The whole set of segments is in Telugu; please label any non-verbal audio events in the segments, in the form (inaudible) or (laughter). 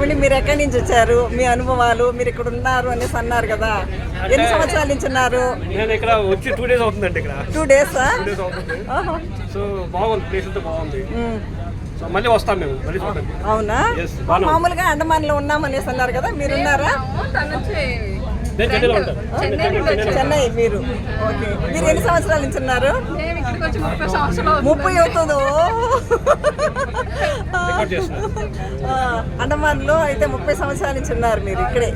ఏమండి మీరు ఎక్కడి నుంచి వచ్చారు? మీ అనుభవాలు మీరు ఇక్కడ ఉన్నారు అనేసి అన్నారు కదా. ఎన్ని సంవత్సరాల నుంచి ఉన్నారు? నేను ఇక్కడ వచ్చి టూ డేస్ అవుతుందండి ఇక్కడ. టూ డేసా టూ డేస్ అవుతుంది. సో బాగుంది ప్లేస్ అంతా బాగుంది. సో మళ్ళీ వస్తాం మేము మళ్ళీ చూడండి అవునా. మామూలుగా అండమాన్లో ఉన్నాం అనేసి అన్నారు కదా మీరు ఉన్నారా? చెన్నై మీరు. ఓకే. మీరు ఎన్ని సంవత్సరాల నుంచి ఉన్నారు? ముప్పై అవుతుందో. అండమాన్లో అయితే ముప్పై సంవత్సరాల నుంచి ఉన్నారు మీరు ఇక్కడే.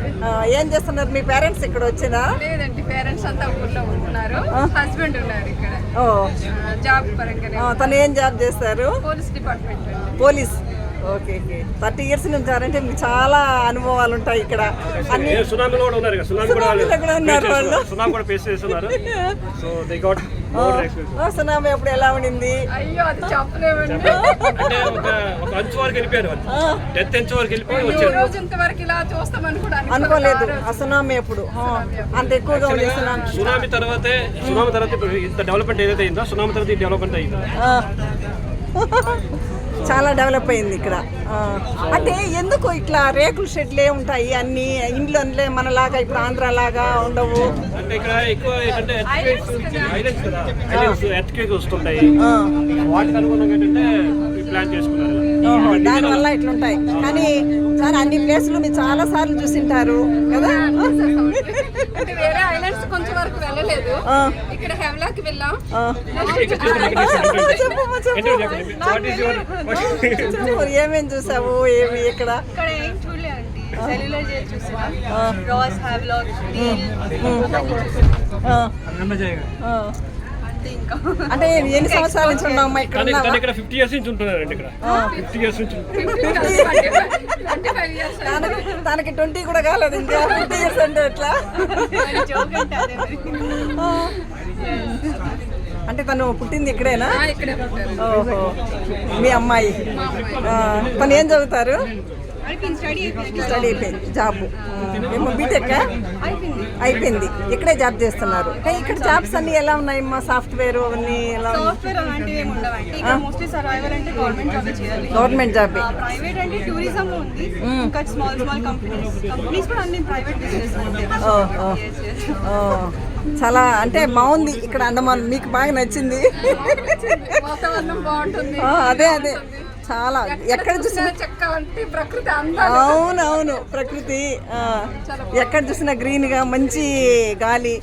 ఏం చేస్తున్నారు? మీ పేరెంట్స్ ఇక్కడ వచ్చినా? లేదండి పేరెంట్స్ అంతా ఊర్లో ఉంటున్నారు. హస్బెండ్ ఉన్నారు ఇక్కడ. జాబ్ పరంగానే ఆ, తను ఏం జాబ్ చేస్తారు? Police department police. Okay okay thirty years నుంచి ఉన్నారంటే మీకు చాలా అనుభవాలు ఉంటాయి ఇక్కడ. అన్ని సునామీలో కూడా ఉన్నారు కదా సునామీ కూడా సునామీలో కూడా ఉన్నారు వాళ్ళు. సునామీ కూడా ఫేస్ చేస్తున్నారు. సో దే గాట్ సునామీ అప్పుడు ఎలా ఉండింది? అయ్యో అది చెప్పలేమండి. అంటే ఒక ఒక అంచు వరకు వెళ్ళిపోయారు వాళ్ళు. డెత్ అంచు వరకు వెళ్ళిపోయి వచ్చారు. రోజు ఇంతవరకు ఇలా చూస్తామని కూడా అనుకోలేదు. ఆ సునామీ అప్పుడు. అంత ఎక్కువగా ఉంది సునామీ. సునామీ తర్వాతే సునామీ తర్వాత ఇంత డెవలప్మెంట్ ఏదైతే అయిందో సునామీ తర్వాత ఈ డెవలప్మెంట్ అయింది. ఆ. (laughs) చాలా డెవలప్ అయింది ఇక్కడ. ఆ. అంటే ఎందుకు ఇట్లా రేకుల షెడ్లే ఉంటాయి అన్ని? ఇండ్లు మనలాగా ఇప్పుడు ఆంధ్ర లాగా ఉండవు. అంటే ఇక్కడ ఎక్కువ ఏంటంటే ఐలాండ్స్ కదా. ఐలాండ్స్ ఎర్త్క్వేక్ వస్తుంటాయి. ఆ. వాటికి అనుగుణంగా ఏంటంటే ప్లాన్ చేసుకున్నారు. ఓహో, దానివల్ల ఇట్లుంటాయి. కానీ కానీ అన్ని ప్లేసులు మీరు చాలా సార్లు చూసింటారు కదా? అంటే వేరే ఐలాండ్స్ కొంచెం వరకు వెళ్ళలేదు. ఆ. ఇక్కడ హెవలాకి వెళ్ళాం. ఆ. ఇక్కడ చూస్తున్నా, ఇక్కడ చూస్తున్నా. చెప్పమ్మా, చెప్పు. ఏంటో చెప్పండి. What is your- చెప్పు, ఏమేం చూసావు ఏమి ఇక్కడ ఏం సెల్యులర్ జైల్ రాస్ హ్యావ్లాక్ అంటే ఎన్ని సంవత్సరాల నుంచి ఉన్నామా ఇక్కడ ఇక్కడ ఫిఫ్టీ ఇయర్స్ నుంచి ఉంటున్నారండి ఇక్కడ. ఫిఫ్టీ ఇయర్స్ నుంచి తనకి తనకి ట్వంటీ కూడా కాలేదు ఇంకా ఫిఫ్టీ ఇయర్స్ అంటే ఎట్లా? అంటే తను పుట్టింది ఇక్కడేనా? ఓహో. మీ అమ్మాయి. తను ఏం చదువుతారు? స్టడీ అయిపోయింది. జాబ్. ఏమో బీటెక్ అయిపోయింది. ఇక్కడే జాబ్ చేస్తున్నారు. ఇక్కడ జాబ్స్ అన్ని ఎలా ఉన్నాయమ్మా? సాఫ్ట్వేర్ అవన్నీ ఎలా ఉన్నాయి? సాఫ్ట్వేర్ అలాంటివి ఏమి ఉండవండి. ఇక్కడ మోస్ట్లీ సర్వైవల్ అంటే గవర్నమెంట్ జాబ్ చేయాలి. గవర్నమెంట్ జాబ్ ప్రైవేట్ అంటే టూరిజం ఉంది. ఇంకా స్మాల్ స్మాల్ కంపెనీస్ కంపెనీస్ కూడా అన్ని ప్రైవేట్ బిజినెస్ ఓ, ఓ. ఓ, చాలా అంటే బాగుంది ఇక్కడ అండమాన్. మీకు బాగా నచ్చింది. అదే అదే. చాలా. ఎక్కడ చూసినా అవును అవును ప్రకృతి ఎక్కడ చూసినా గ్రీన్గా మంచి గాలి.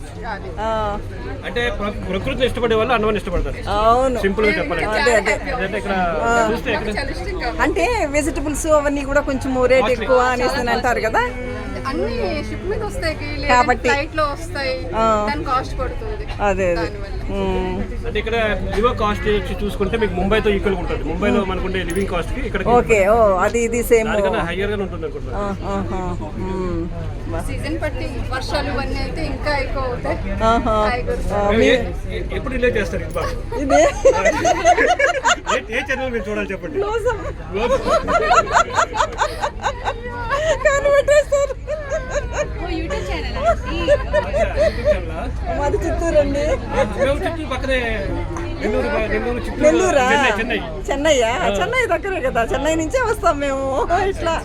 అంటే ప్రకృతిని ఇష్టపడే వాళ్ళు అన్నవాన్ని ఇష్టపడతారు. అవును. సింపుల్గా అదే అంటే ఇక్కడ చూస్తే ఎక్కడ చాలా ఇష్టంగా అంటే వెజిటబుల్స్ అవన్నీ కూడా కొంచెం రేట్ ఎక్కువ అనేసి అని అంటారు కదా. అన్ని షిప్ మీద వస్తాయి కాబట్టి. ఫ్లైట్లో వస్తాయి. దాని కాస్ట్ పడుతుంది. అదే అదే. అంటే ఇక్కడ లివర్ కాస్ట్ వచ్చి చూసుకుంటే మీకు ముంబైతో ఈక్వల్ ఉంటుంది. ముంబైలో మనకుండే లివింగ్ కాస్ట్కి ఇక్కడ ఓకే ఓ అది ఇది సేమ్ హయ్యర్ గానే ఉంటుంది అనుకుంటున్నాను. సీజన్ బట్టి వర్షాలు ఇవన్నీ అయితే ఇంకా ఎక్కువ అవుతాయి. ఎప్పుడు రిలేట్ చేస్తారు ఇది బాగా ఇదే. ఏ- ఛానల్ మీరు చూడాలి చెప్పండి. (laughs) కనిపెట్టేస్తారు (laughs) మాది చిత్తూరు అండి. నెల్లూరు చెన్నయ్యా? చెన్నై దగ్గరే కదా. చెన్నై నుంచే వస్తాం మేము. ఇట్లా.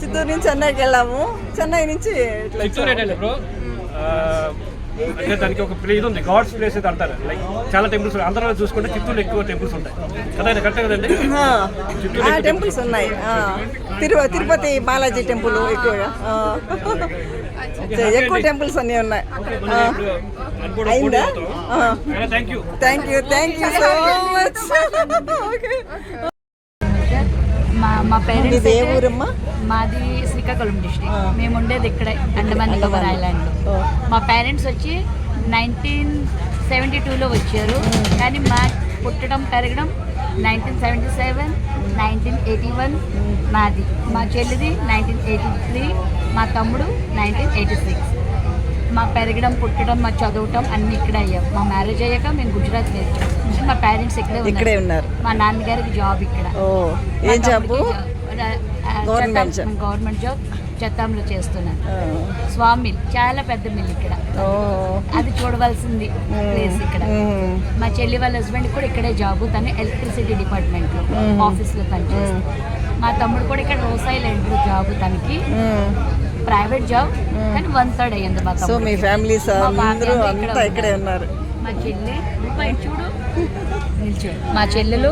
చిత్తూరు నుంచి చెన్నైకి వెళ్ళాము. చెన్నై నుంచి ఇట్లా చిత్తూరు అంటే దానికి ఒక ప్లే ఇది ఉంది. గాడ్స్ ప్లేస్ అయితే అంటారు. లైక్ చాలా టెంపుల్స్ ఆంధ్రాలో చూసుకుంటే చిత్తూరులో ఎక్కువ టెంపుల్స్ ఉంటాయి. కదా ఇది కరెక్ట్ కదండి? టెంపుల్స్ ఉన్నాయి. తిరుపతి బాలాజీ టెంపుల్ ఎక్కువగా. ఎక్కువ టెంపుల్స్ అన్నీ ఉన్నాయి. అయిందా? Thank you thank you thank you so much okay మా పేరెంట్స్ ఏ ఊరమ్మా? మాది శ్రీకాకుళం డిస్ట్రిక్ట్ మేము ఉండేది ఇక్కడే అండమాన్ నికోబార్ ఐలాండ్. మా పేరెంట్స్ వచ్చి నైన్టీన్ సెవెంటీ టూలో వచ్చారు. కానీ మా పుట్టడం పెరగడం nineteen seventy seven nineteen eighty one మాది. మా చెల్లిది నైన్టీన్ ఎయిటీ త్రీ మా తమ్ముడు నైన్టీన్ ఎయిటీ సిక్స్ మా పెరగడం పుట్టడం మా చదవటం అన్ని ఇక్కడే అయ్యాం. మా మ్యారేజ్ అయ్యాక మేము గుజరాత్ వచ్చాం మా పేరెంట్స్ ఇక్కడే ఇక్కడే ఉన్నారు. మా నాన్నగారికి జాబ్ ఇక్కడ. ఏం జాబు Job. గవర్నమెంట్ జాబ్ చెత్తంలో చేస్తున్నాను. స్వామి చాలా పెద్ద మిల్ ఇక్కడ. అది చూడవలసింది ప్లేస్ ఇక్కడ. మా చెల్లి వాళ్ళ హస్బెండ్ కూడా ఇక్కడే జాబ్ తను ఎలక్ట్రిసిటీ డిపార్ట్మెంట్లో ఆఫీస్లో పనిచేస్తుంది మా తమ్ముడు కూడా ఇక్కడ రోసాయిల్ ఎంట్రీ జాబ్ తనకి. ప్రైవేట్ జాబ్ కానీ వన్ థర్డ్ అయ్యింది మా సో తమ్ముడు మీ ఫ్యామిలీస్ మా బాబాయ్ అందరూ అందరూ అంతా ఇక్కడ ఇక్కడే ఉన్నారు. మా చెల్లి చూడు. మా చెల్లెలు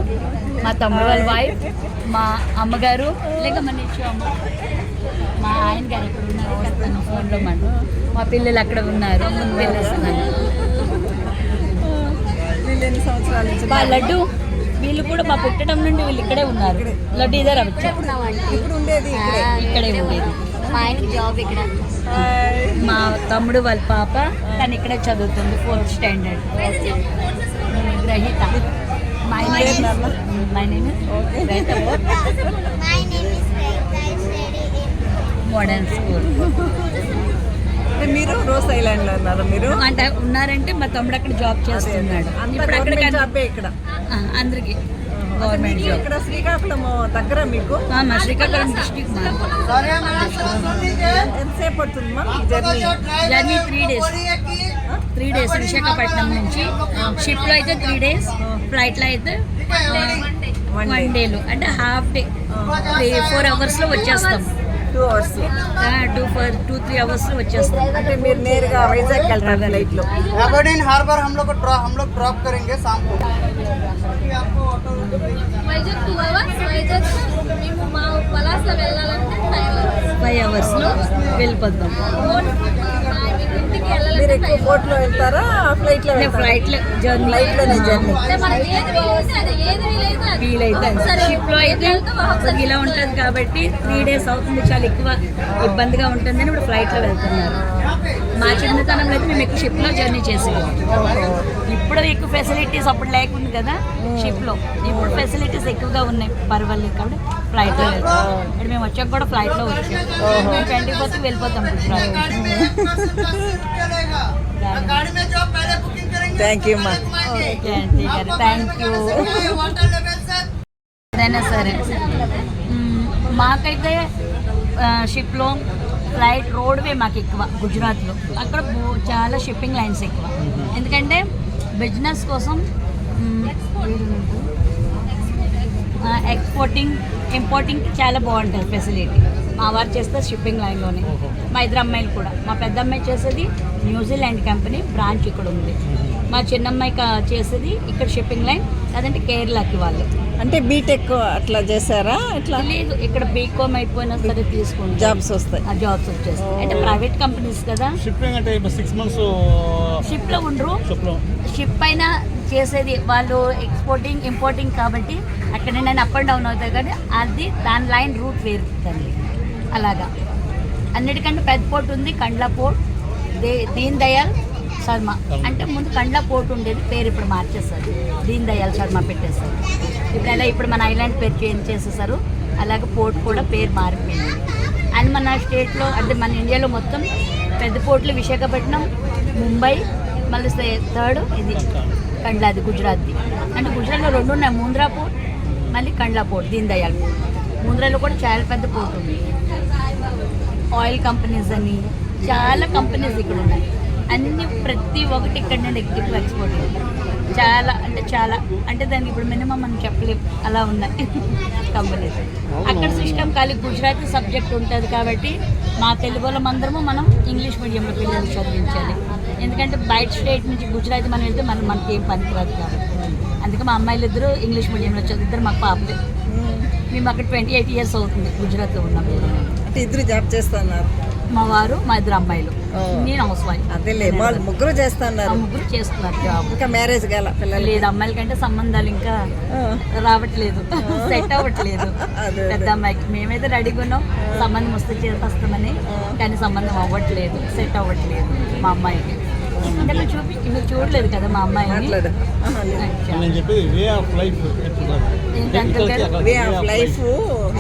మా తమ్ముడు వాళ్ళ వైఫ్ మా అమ్మగారు లేక మన నిల్చో అమ్మ. మా ఆయన గారు ఎక్కడ ఉన్నారు? చెప్తాను ఫోన్లో మన మా పిల్లలు అక్కడ ఉన్నారు. ముందు నుంచి మా లడ్డు వీళ్ళు కూడా మా పుట్టడం నుండి వీళ్ళు ఇక్కడే ఉన్నారు. లడ్డు ఇదే వచ్చారు. ఇక్కడే. ఉండేది. మా ఆయనకి జాబ్ ఇక్కడ. మా తమ్ముడు వాళ్ళ పాప తను ఇక్కడే చదువుతుంది fourth standard Rahita. My, my name, is My name is. Rahita. my name is Rahita. Modern school. అంటే మీరు రోజ్ ఐలాండ్లో ఉన్నారు మీరు? అంటే ఉన్నారంటే మా తమ్ముడు అక్కడ జాబ్ చేస్తున్నాడు. ఇప్పుడు అక్కడ జాబే ఇక్కడ. అందరికి. గవర్నమెంట్ జాబ్ ఇక్కడ శ్రీకాకుళం దగ్గర మీకు? మా శ్రీకాకుళం డిస్టిక్ మా ఎంతసేపు పడుతుంది మా journey? Journey three days three days Visakhapatnam నుంచి. షిప్లో అయితే త్రీ డేస్ ఫ్లైట్లో అయితే One వన్. డేలో అంటే హాఫ్ డే ఫోర్ అవర్స్లో వచ్చేస్తాం. Two hours two four two three hours వచ్చేస్తాం అంటే మీరు నేరుగా వైజాగ్ వెళ్తారు ఫ్లైట్లో అగోడిన్ హార్బర్ హమ్లో డ్రా హమ్లో డ్రాప్ కరేంగే సామ్ వైజాగ్ టూ అవర్స్ వైజాగ్ మేము మా పలాస వెళ్ళాలంటే ఫైవ్ అవర్స్ ఫైవ్ అవర్స్లో వెళ్ళిపోతాం మీరు ఎక్కువ బోట్లో వెళ్తారా? ఫ్లైట్లో వెళ్తారా? ఫ్లైట్లో జర్నీ ఫ్లైట్లోనే జర్నీ వీలైతే వీలైతే అది ఫీల్ అయితే ఇలా ఉంటుంది కాబట్టి త్రీ డేస్ అవుతుంది చాలా ఎక్కువ ఇబ్బందిగా ఉంటుందని ఇప్పుడు ఫ్లైట్లో వెళ్తున్నారు. మా చిన్నతనంలో అయితే మేము ఎక్కువ షిప్లో జర్నీ చేసేవాళ్ళం. ఇప్పుడు ఎక్కువ ఫెసిలిటీస్ అప్పుడు లేకుండా కదా షిప్లో ఇప్పుడు ఫెసిలిటీస్ ఎక్కువగా ఉన్నాయి పర్వాలేదు కాబట్టి ఫ్లైట్లో వెళ్తాం ఇక్కడ మేము వచ్చాక కూడా ఫ్లైట్లో వచ్చాం. ట్వంటీ ఫోర్త్ వెళ్ళిపోతాం థ్యాంక్ యూ మా థ్యాంక్ యూ ఏదైనా సరే. మాకైతే షిప్లో ఫ్లైట్ రోడ్వే మాకు ఎక్కువ గుజరాత్లో అక్కడ చాలా షిప్పింగ్ లైన్స్ ఎక్కువ. ఎందుకంటే బిజినెస్ కోసం ఎక్స్పోర్టింగ్ ఇంపోర్టింగ్ చాలా బాగుంటుంది ఫెసిలిటీ. మా వారు చేస్తే షిప్పింగ్ లైన్లోనే. మా ఇద్దరు అమ్మాయిలు కూడా. మా పెద్ద అమ్మాయి చేసేది న్యూజిలాండ్ కంపెనీ బ్రాంచ్ ఇక్కడ ఉంది మా చిన్న అమ్మాయి కా- చేసేది ఇక్కడ షిప్పింగ్ లైన్ అదంటే కేరళకి వాళ్ళు. అంటే బీటెక్ అట్లా చేశారా? ఇట్లా లేదు ఇక్కడ బీకామ్ అయిపోయినా సరే తీసుకుంటాం జాబ్స్ వస్తాయి. ఆ జాబ్స్ వచ్చేస్తాయి. అంటే ప్రైవేట్ కంపెనీస్ కదా? షిప్పింగ్ అంటే సిక్స్ మంత్స్ షిప్లో ఉండరు. షిప్లో షిప్ పైన చేసేది వాళ్ళు ఎక్స్పోర్టింగ్ ఇంపోర్టింగ్ కాబట్టి అక్కడ నేను అప్ అండ్ డౌన్ అవుతాయి కానీ అది దాని లైన్ రూట్ వేరుతుంది అలాగా. అన్నిటికంటే పెద్ద పోర్ట్ ఉంది కండ్లా పోర్ట్ దే దీన్ దయాల్. శర్మ. అంటే ముందు కండ్లా పోర్ట్ ఉండేది పేరు ఇప్పుడు మార్చేస్తారు దీన్ దయాల్ శర్మ పెట్టేశారు. ఇప్పుడు ఎలా ఇప్పుడు మన ఐలాండ్ పేరు చేంజ్ చేసేసారు అలాగే పోర్ట్ కూడా పేరు మారిపోయింది. అండ్ మన స్టేట్లో అంటే మన ఇండియాలో మొత్తం పెద్ద పోర్ట్లు విశాఖపట్నం ముంబై మళ్ళీ థర్డ్ ఇది కండ్లాది గుజరాత్ది అంటే గుజరాత్లో రెండు ఉన్నాయి ముంద్రా పోర్ట్ మళ్ళీ కండ్లా పోర్ట్ దీన్ దయాల్ పోర్ట్. ముంద్రాలో కూడా చాలా పెద్ద పోర్ట్ ఉంది. ఆయిల్ కంపెనీస్ అని చాలా కంపెనీస్ ఇక్కడ ఉన్నాయి. అన్ని ప్రతి ఒక్కటి ఇక్కడ నుండి ఎక్కువ ఎక్స్పోర్ట్ చాలా అంటే చాలా అంటే దానికి ఇప్పుడు మినిమం మనం చెప్పలేం అలా ఉన్నాయి. (laughs) కంపెనీస్. అక్కడ సిస్టమ్ ఖాళీ. గుజరాతీ సబ్జెక్ట్ ఉంటుంది కాబట్టి మా తెలుగు వాళ్ళం అందరము మనం ఇంగ్లీష్ మీడియంలో పిల్లలు చదివించాలి. ఎందుకంటే బయట స్టేట్ నుంచి గుజరాతీ మనం వెళ్తే మనం మనకి ఏం పనికిరాదు కాబట్టి. అందుకే మా అమ్మాయిలు ఇద్దరు ఇంగ్లీష్ మీడియంలో చదివిద్దరు మాకు పాపలే. మేము. అక్కడ ట్వంటీ ఎయిట్ ఇయర్స్ అవుతుంది గుజరాత్లో ఉన్నాం అంటే ఇద్దరు జాబ్ చేస్తున్నారు. మా వారు మా ఇద్దరు అమ్మాయిలు. నేను హౌస్ వైఫ్ అదేలే ముగ్గురు చేస్తున్నారు. ముగ్గురు చేస్తున్నారు జాబ్ ఇంకా మ్యారేజ్ పిల్లలు లేదు అమ్మాయిల కంటే సంబంధాలు ఇంకా రావట్లేదు. సెట్ అవ్వట్లేదు. పెద్ద అమ్మాయికి మేమైతే రెడీగా ఉన్నాం సంబంధం వస్తే చేస్తామని కానీ సంబంధం అవ్వట్లేదు. సెట్ అవ్వట్లేదు మా అమ్మాయికి. చూపి మీరు చూడలేదు కదా మా అమ్మాయిని. మాట్లాడు అచ్చా. నేను చెప్పేది way of life? Way of life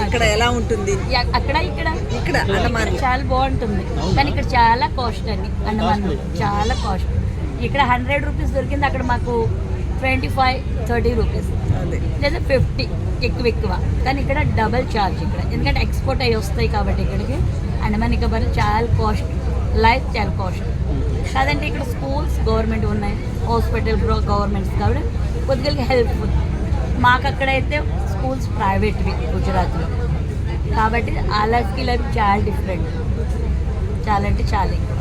ఇక్కడ ఎలా ఉంటుంది? అక్కడ ఇక్కడ. ఇక్కడ అండమాన్ ఇక్కడ చాలా బాగుంటుంది. కానీ ఇక్కడ చాలా కాస్ట్ అండి అండమాన్ చాలా కాస్ట్. ఇక్కడ హండ్రెడ్ రూపీస్ దొరికింది అక్కడ మాకు ట్వంటీ ఫైవ్ థర్టీ రూపీస్. అదే. లేదా ఫిఫ్టీ ఎక్కువ ఎక్కువ. కానీ ఇక్కడ డబల్ ఛార్జ్ ఇక్కడ. ఎందుకంటే ఎక్స్పోర్ట్ అయ్యి వస్తాయి కాబట్టి ఇక్కడికి. అండమాన్ నికోబార్ చాలా కాస్ట్ లైఫ్ చాలా కాస్ట్. కాదంటే ఇక్కడ స్కూల్స్ గవర్నమెంట్ ఉన్నాయి. హాస్పిటల్ గవర్నమెంట్స్ కాబట్టి కొద్దిగా హెల్ప్ఫుల్ మాకు అక్కడైతే స్కూల్స్ ప్రైవేట్వి గుజరాత్లో. కాబట్టి ఆ లైఫ్కి లైఫ్ చాలా డిఫరెంట్. చాలా అంటే చాలా ఎక్కువ.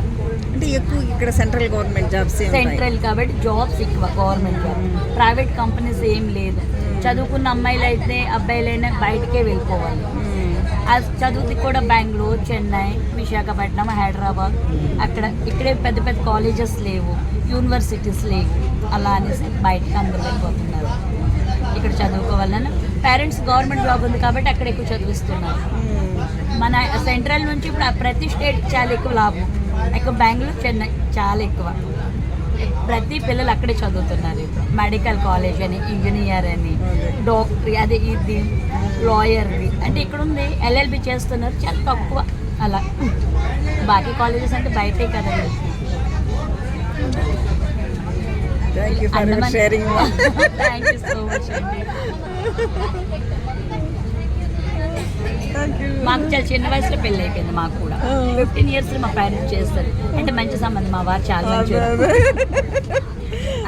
అంటే ఎక్కువ ఇక్కడ సెంట్రల్ గవర్నమెంట్ జాబ్స్ సెంట్రల్ కాబట్టి జాబ్స్ ఎక్కువ గవర్నమెంట్ జాబ్. ప్రైవేట్ కంపెనీస్ ఏం లేదు. చదువుకున్న అమ్మాయిలు అయితే అబ్బాయిలైనా బయటకే వెళ్ళిపోవాలి. ఆ చదువుది కూడా బెంగళూరు చెన్నై విశాఖపట్నం హైదరాబాద్. అక్కడ ఇక్కడే పెద్ద పెద్ద కాలేజెస్ లేవు యూనివర్సిటీస్ లేవు. అలా అనేసి బయటకు అందరూ వెళ్ళిపోతున్నారు. ఇక్కడ చదువుకోవాలని పేరెంట్స్ గవర్నమెంట్ జాబ్ ఉంది కాబట్టి అక్కడ ఎక్కువ చదివిస్తున్నారు. మన సెంట్రల్ నుంచి ఇప్పుడు ప్రతి స్టేట్ చాలా ఎక్కువ లాభం. ఎక్కువ బెంగళూరు చెన్నై చాలా ఎక్కువ. ప్రతి పిల్లలు అక్కడే చదువుతున్నారు. ఇప్పుడు మెడికల్ కాలేజ్ అని ఇంజనీర్ అని డాక్టరీ అదే ఇది లాయర్ది అంటే ఇక్కడ ఉంది ఎల్ఎల్బి చేస్తున్నారు చాలా తక్కువ. అలా. బాకీ కాలేజెస్ అంటే బయటే కదండి. థ్యాంక్ యూ సో మచ్ అండి. మాకు చాలా చిన్న వయసులో పెళ్ళి అయిపోయింది మాకు కూడా. ఫిఫ్టీన్ ఇయర్స్ మా పేరెంట్స్ చేస్తారు. అంటే మంచి సంబంధం మా వారు చాలా మంచి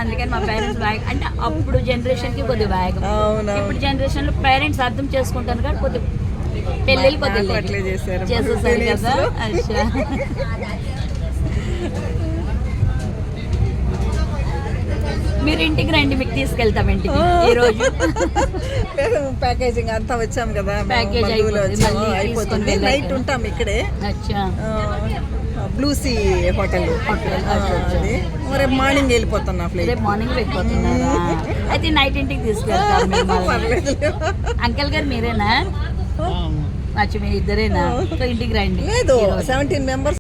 అందుకని మా పేరెంట్స్ బ్యాగ్ అంటే అప్పుడు జనరేషన్కి కొద్దిగా బ్యాగ్. ఇప్పుడు జనరేషన్లో పేరెంట్స్ అర్థం చేసుకుంటారు కానీ కొద్ది పెళ్ళిళ్ళు కొద్దిగా. చేసేసారు 15 కదా years లో. అచ్చా మీరు ఇంటికి రండి మీకు తీసుకెళ్తాం ఇంటికి ఈ రోజు. (laughs) ప్యాకేజింగ్ అంతా వచ్చాం కదా బంధువులు అయిపోతుంది. నైట్. ఉంటాం ఇక్కడే. అచ్చా. Blue sea hotel. రేపు మార్నింగ్ వెళ్ళిపోతున్నా ఫ్లైట్ రేపు మార్నింగ్ వెళ్ళిపోతున్నారా? (laughs) అయితే నైట్ ఇంటికి తీసుకెళ్తాం (laughs) మిమ్మల్ని. పర్లేదు అంకల్ గారు మీరేనా? అచ్చా మీ ఇద్దరేనా? ఇంటికి రండి లేదు. Seventeen members